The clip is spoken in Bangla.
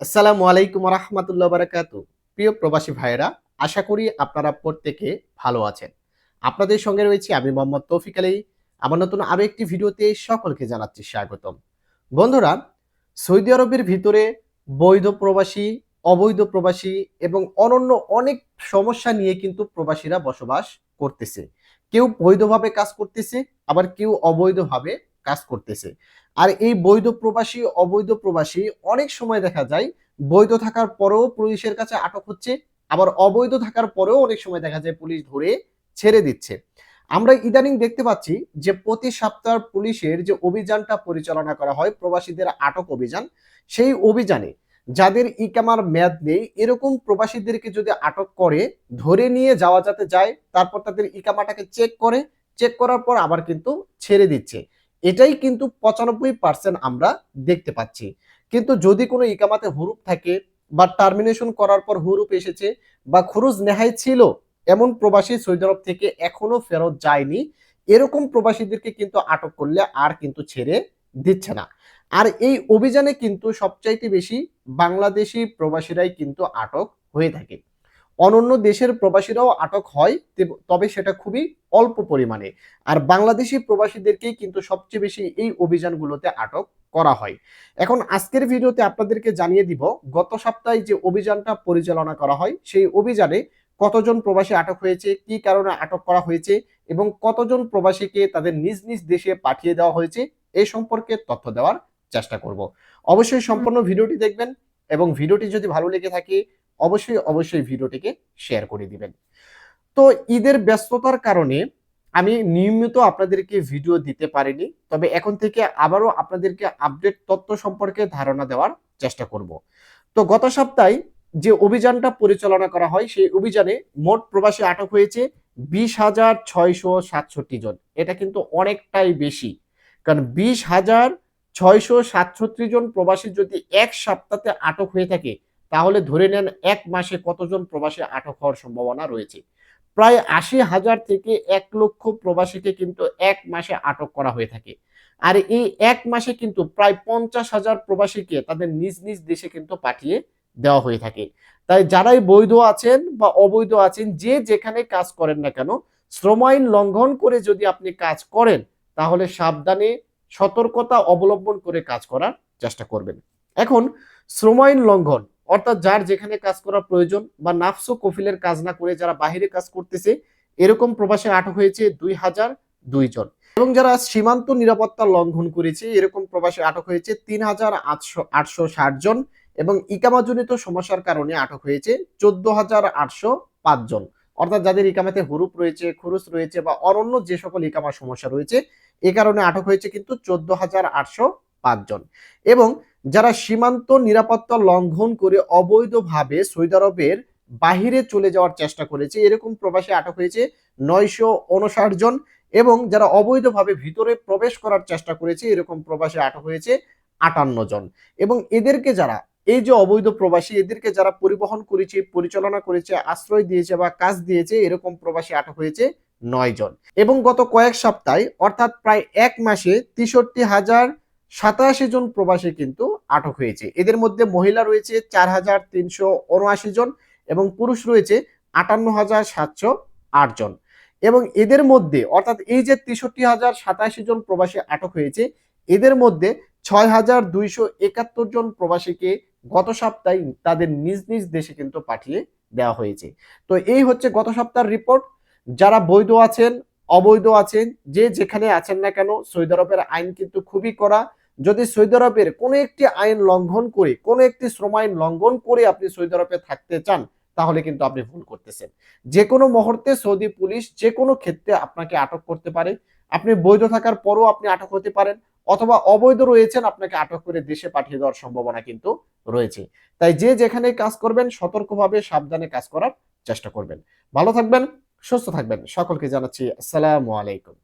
আসসালামু আলাইকুম রহমতুল্লাহ বারাকাতু প্রিয় প্রবাসী ভাইয়েরা, আশা করি আপনারা প্রত্যেকে ভালো আছেন। আপনাদের সঙ্গে রয়েছে আমি মোহাম্মদ তৌফিক আলী। আমার নতুন আরও একটি ভিডিওতে সকলকে জানাচ্ছি স্বাগতম। বন্ধুরা, সৌদি আরবের ভিতরে বৈধ প্রবাসী, অবৈধ প্রবাসী এবং অনন্য অনেক সমস্যা নিয়ে কিন্তু প্রবাসীরা বসবাস করতেছে। কেউ বৈধভাবে কাজ করতেছে, আবার কেউ অবৈধভাবে কাজ করতেছে। আর এই বৈধ প্রবাসী, অবৈধ প্রবাসী অনেক সময় দেখা যায় বৈধ থাকার পরেও পুলিশের কাছে আটক হচ্ছে, আবার অবৈধ থাকার পরেও অনেক সময় দেখা যায় পুলিশ ধরে ছেড়ে দিচ্ছে। আমরা ইদানিং দেখতে পাচ্ছি যে প্রতি সপ্তাহ পুলিশের যে অভিযানটা পরিচালনা করা হয়, প্রবাসীদের আটক অভিযান, সেই অভিযানে যাদের ইকামার মেয়াদ নেই, এরকম প্রবাসীদেরকে যদি আটক করে, ধরে নিয়ে যাওয়া যাতে যায়, তারপর তাদের ইকামাটাকে চেক করে চেক করার পর আবার কিন্তু ছেড়ে দিচ্ছে। এটাই কিন্তু পঁচানব্বই পার্সেন্ট আমরা দেখতে পাচ্ছি। কিন্তু যদি কোনো ইকামাতে হুরুপ থাকে বা টার্মিনেশন করার পর হুরুপ এসেছে বা খরচ নেহাই ছিল, এমন প্রবাসী সৌদি আরব থেকে এখনও ফেরত যায়নি, এরকম প্রবাসীদেরকে কিন্তু আটক করলে আর কিন্তু ছেড়ে দিচ্ছে না। আর এই অভিযানে কিন্তু সবচাইতে বেশি বাংলাদেশি প্রবাসীরাই কিন্তু আটক হয়ে থাকে। অনন্য দেশের প্রবাসীরাও আটক হয়, তবে সেটা খুবই অল্প পরিমাণে। আর বাংলাদেশি প্রবাসীদেরকেই কিন্তু সবচেয়ে বেশি এই অভিযানগুলোতে আটক করা হয়। এখন আজকের ভিডিওতে আপনাদেরকে জানিয়ে দিব, গত সপ্তাহে যে অভিযানটা পরিচালনা করা হয়, সেই অভিযানে কতজন প্রবাসী আটক হয়েছে, কি কারণে আটক করা হয়েছে, এবং কতজন প্রবাসীকে তাদের নিজ নিজ দেশে পাঠিয়ে দেওয়া হয়েছে এই সম্পর্কে তথ্য দেওয়ার চেষ্টা করব। অবশ্যই সম্পূর্ণ ভিডিওটি দেখবেন, এবং ভিডিওটি যদি ভালো লেগে থাকে অবশ্যই অবশ্যই ভিডিওটিকে শেয়ার করে দিবেন। তো ঈদের ব্যস্ততার কারণে আমি নিয়মিত আপনাদেরকে ভিডিও দিতে পারিনি, তবে এখন থেকে আবারও আপনাদেরকে আপডেট তথ্য সম্পর্কে ধারণা দেওয়ার চেষ্টা করব। তো গত সপ্তাহে যে অভিযানটা পরিচালনা করা হয়, সেই অভিযানে মোট প্রবাসী আটক হয়েছে বিশ হাজার ছয়শো সাতষট্টি জন। এটা কিন্তু অনেকটাই বেশি, কারণ বিশ হাজার ছয়শো সাতষট্টি জন প্রবাসী যদি এক সপ্তাহে আটক হয়ে থাকে তাহলে ধরে নেন এক মাসে কতজন প্রবাসী আটক হওয়ার সম্ভাবনা রয়েছে? প্রায় আশি হাজার থেকে এক লক্ষ প্রবাসীকে কিন্তু এক মাসে আটক করা হয়ে থাকে। আর এই এক মাসে কিন্তু প্রায় পঞ্চাশ হাজার প্রবাসীকে তাদের নিজ নিজ দেশে কিন্তু পাঠিয়ে দেওয়া হয়ে থাকে। তাই যারাই বৈধ আছেন বা অবৈধ আছেন, যে যেখানে কাজ করেন না কেন, শ্রম আইন লঙ্ঘন করে যদি আপনি কাজ করেন, তাহলে সাবধানে সতর্কতা অবলম্বন করে কাজ করার চেষ্টা করবেন। এখন, শ্রম আইন লঙ্ঘন। অর্থাৎ যার যেখানে কাজ করা প্রয়োজন বা নাফসো কফিলের কাজ না করে যারা বাহিরে কাজ করতেছে, এরকম প্রবাসে আটক হয়েছে দুই হাজার দুই জন। এবং যারা সীমান্ত নিরাপত্তা লঙ্ঘন করেছে, এরকম প্রবাসে আটক হয়েছে তিন হাজার আটশো আটশো ষাট জন এবং ইকামাজনিত সমস্যার কারণে আটক হয়েছে চোদ্দ হাজার আটশো পাঁচ জন। অর্থাৎ যাদের ইকামাতে হুরুপ রয়েছে, খুরুস রয়েছে বা অরণ্য যে সকল ইকামার সমস্যা রয়েছে, এ কারণে আটক হয়েছে কিন্তু চোদ্দ হাজার আটশো পাঁচ জন। এবং যারা সীমান্ত নিরাপত্তা লঙ্ঘন করে অবৈধভাবে সৌদি আরবের বাহিরে চলে যাওয়ার চেষ্টা করেছে, এরকম প্রবাসী আটক হয়েছে নয়শো উনষাট জন এবং যারা অবৈধভাবে ভিতরে প্রবেশ করার চেষ্টা করেছে, এরকম প্রবাসী আটক হয়েছে আটান্ন জন। এবং এদেরকে যারা, এই যে অবৈধ প্রবাসী, এদেরকে যারা পরিবহন করেছে, পরিচালনা করেছে, আশ্রয় দিয়েছে বা কাজ দিয়েছে, এরকম প্রবাসী আটক হয়েছে নয় জন। এবং গত কয়েক সপ্তাহে, অর্থাৎ প্রায় এক মাসে তেষট্টি হাজার সাতাশি জন প্রবাসী কিন্তু আটক হয়েছে। এদের মধ্যে মহিলা রয়েছে চার হাজার তিনশো উনআশি জন এবং পুরুষ রয়েছে আটান্ন হাজার সাতশো আট জন। এবং এদের মধ্যে, অর্থাৎ এই যে তেষট্টি হাজার সাতাশি জন প্রবাসী আটক হয়েছে, এদের মধ্যে ছয় হাজার দুইশো একাত্তর জন প্রবাসীকে গত সপ্তাহে তাদের নিজ নিজ দেশে কিন্তু পাঠিয়ে দেওয়া হয়েছে। তো এই হচ্ছে গত সপ্তাহের রিপোর্ট। যারা বৈধ আছেন, অবৈধ আছেন, যে যেখানে আছেন না কেন, সৌদি আরবের আইন কিন্তু খুবই কড়া। যদি সৌদি আরবের কোনো একটি আইন লঙ্ঘন করে, কোনো একটি শ্রম আইন লঙ্ঘন করে আপনি সৌদি আরবে থাকতে চান, তাহলে কিন্তু আপনি ভুল করতেছেন। যে কোনো মুহূর্তে সৌদি পুলিশ যে কোনো ক্ষেত্রে আপনাকে আটক করতে পারে। আপনি বৈধ থাকার পরও আপনি আটক হতে পারেন, অথবা অবৈধ রয়েছেন, আপনাকে আটক করে দেশে পাঠিয়ে দেওয়ার সম্ভাবনা কিন্তু রয়েছে। তাই যে যেখানে কাজ করবেন, সতর্কভাবে সাবধানে কাজ করার চেষ্টা করবেন। ভালো থাকবেন, সুস্থ থাকবেন। সকলকে জানাচ্ছি, আসসালামু আলাইকুম।